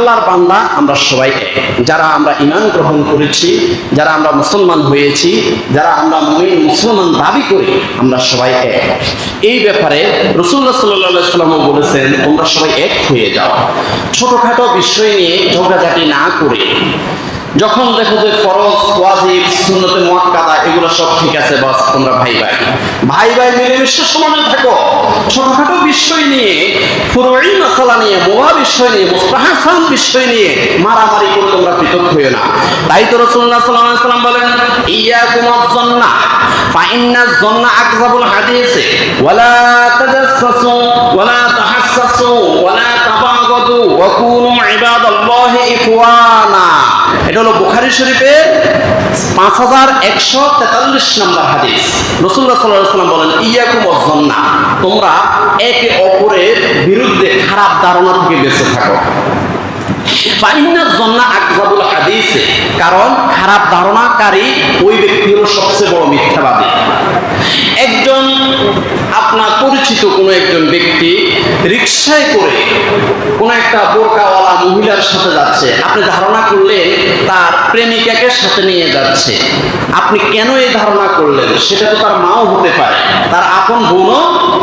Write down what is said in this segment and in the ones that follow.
আল্লাহর বান্দা আমরা সবাই এক। যারা আমরা ইমান গ্রহণ করেছি, যারা আমরা মুসলমান হয়েছি, যারা আমরা মুমিন মুসলমান দাবি করি আমরা সবাই এক। এই ব্যাপারে রসুল্লাহ সাল্লাহ সাল্লামও বলেছেন, তোমরা সবাই এক হয়ে যাও। ছোটখাটো বিষয় নিয়ে ঝগড়াঝাটি না করে, যখন দেখো যে ফরজ, ওয়াজিব, সুন্নতে মুয়াক্কাদা, এগুলো সব ঠিক আছে, বাস তোমরা ভাই ভাই। ভাই ভাই মিলেমিশে সমানে থাকো। ছোটখাটো বিষয় নিয়ে ফুরুই মশলা নিয়ে মোয়া বিষয় নিয়ে মুস্তাহাসান বিষয় নিয়ে মারামারি করে তোমরা পৃথক হইও না। তাই তো রাসূলুল্লাহ সাল্লাল্লাহু আলাইহি সাল্লাম বলেন, ইয়াকুম আয-যন্না ফাইন্না আয-যন্না আকযাবুল হাদিসে, ওয়ালা তাজাসসু ওয়ালা তাহাসসু ওয়ালা তাবাগাদু, ওয়া কুনু ইবাদাল্লাহি ইখওয়ানা। এটা হলো বুখারী শরীফের পাঁচ হাজার একশো তেতাল্লিশ নম্বর হাদিস। রসুল্লাহ সাল্লাহ সাল্লাম বলেন, ইয়াকুম অজন্না তোমরা একে অপরের বিরুদ্ধে খারাপ ধারণা থেকে বেঁচে থাকো। কারণ খারাপ ধারণাকারী ওই ব্যক্তি হলো সবচেয়ে বড় মিথ্যাবাদী। একজন আপনার পরিচিত কোনো একজন ব্যক্তি রিক্সায় করে কোনো একটা বোরকাওয়ালা মহিলার সাথে যাচ্ছে। আপনি ধারণা করলেন তার প্রেমিকাকে সাথে নিয়ে যাচ্ছে। আপনি কেন এই ধারণা করলেন? সেটা তো তার মাও হতে পারে, তার আপন বোনও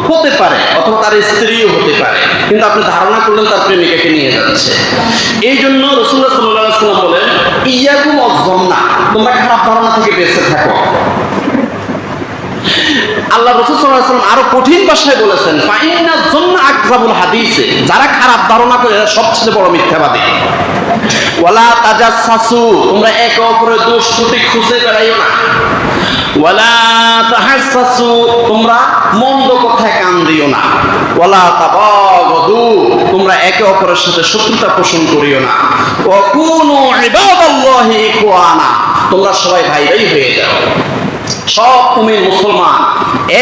হতে পারে, অথবা তার স্ত্রীও হতে পারে। কিন্তু আপনি ধারণা করলেন তার প্রেমিকাকে নিয়ে যাচ্ছে। এই জন্য রসুল্লাহ সাল্লাহ বলেন, ইয়াকুম অজন্না তোমরা খারাপ ধারণা থেকে বেঁচে থাকো। আল্লাহ রসুল আরও কঠিন ভাষায় বলেছেন ফাইনা জন্য আকজাবুল হাদিসে যারা খারাপ ধারণা করে সবচেয়ে বড় মিথ্যাবাদী। ওয়ালা তাজা তোমরা একে অপরের দোষ ত্রুটি খুঁজে বেড়াইও না। ওয়ালা তাহাসসাসু তোমরা মন্দ কথায় কান দিও না। ওয়ালা তাবাগদু তোমরা একে অপরের সাথে শত্রুতা পোষণ করিও না। ওয়া ইবাদাল্লাহি ইখওয়ানা তোমরা সবাই ভাই ভাই হয়ে যাও। সব তুমি মুসলমান।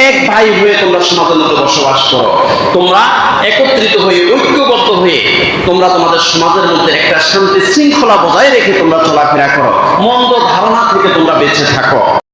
এক ভাই হয়ে তোমরা সমাজের বসবাস করো। তোমরা একত্রিত হয়ে, ঐক্যবদ্ধ হয়ে তোমরা তোমাদের সমাজের মধ্যে একটা শান্তি শৃঙ্খলা বজায় রেখে তোমরা চলাফেরা করো। মন্দ ধারণা থেকে তোমরা বেঁচে থাকো।